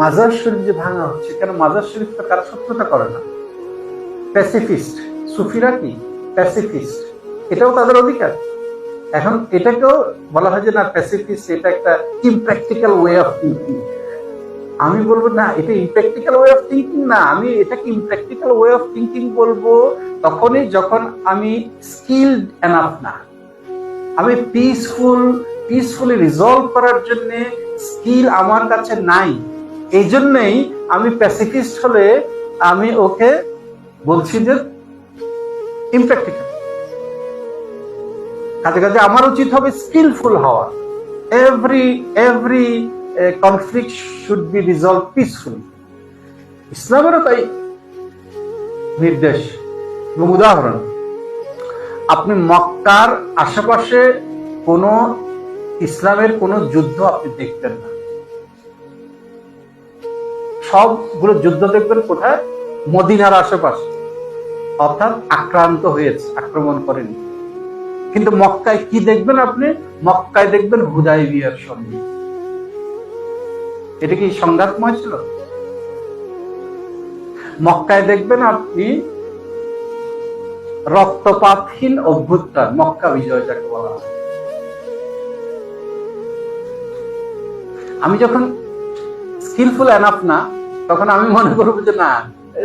মাজার শরীফ যে ভাঙা হচ্ছে, কেন মাজার শরীফ তো কারও শত্রুতা করে না? প্যাসিফিস্ট সুফিরা কি? প্যাসিফিস্ট এটাও তাদের অধিকার। এখন এটাকেও বলা হয় যে, না প্যাসিফিস্ট এটা একটা ইমপ্র্যাকটিক্যাল ওয়ে অফ থিঙ্কিং আমি বলব, না, এটা ইমপ্র্যাকটিক্যাল ওয়ে অফ থিঙ্কিং না। আমি এটাকে ইমপ্র্যাকটিক্যাল ওয়ে অফ থিঙ্কিং বলব তখনই যখন আমি স্কিলড এনাফ না। আমি পিসফুল পিসফুলি রিজলভ করার জন্যে স্কিল আমার কাছে নাই। এই জন্যেই আমি প্যাসিফিস্ট হলে আমি ওকে বলছি যে ইমপ্র্যাকটিক্যাল কাজে কাজে আমার উচিত হবে স্কিলফুল হওয়া। Every every conflict should be resolve peacefully ইসলামেরও তাই নির্দেশ এবং উদাহরণ। আপনি মক্কার আশেপাশে কোনো ইসলামের কোনো যুদ্ধ আপনি দেখতেন না। সবগুলো যুদ্ধ দেখবেন কোথায়? মদিনার আশেপাশে। অর্থাৎ আক্রান্ত হয়েছে, আক্রমণ করেনি। কিন্তু মক্কায় কি দেখবেন আপনি? মক্কায় দেখবেন হুদাই বিয়ার সন্ধি এটা কি সংঘাতময় ছিল? মক্কায় দেখবেন আপনি রক্তপাতহীন অভ্যুত্থান, মক্কা বিজয় যাকে বলা হয়। আমি যখন স্কিলফুল এনাফ না তখন আমি মনে করব যে না,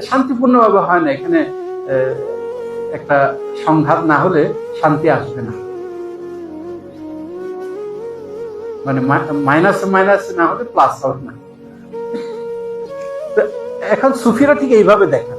শান্তিপূর্ণভাবে হয় না, এখানে একটা সংঘাত না হলে শান্তি আসবে না। মানে মাইনাস মাইনাস না হলে প্লাস হবে না। এখন সুফিরা ঠিক এইভাবে দেখেন।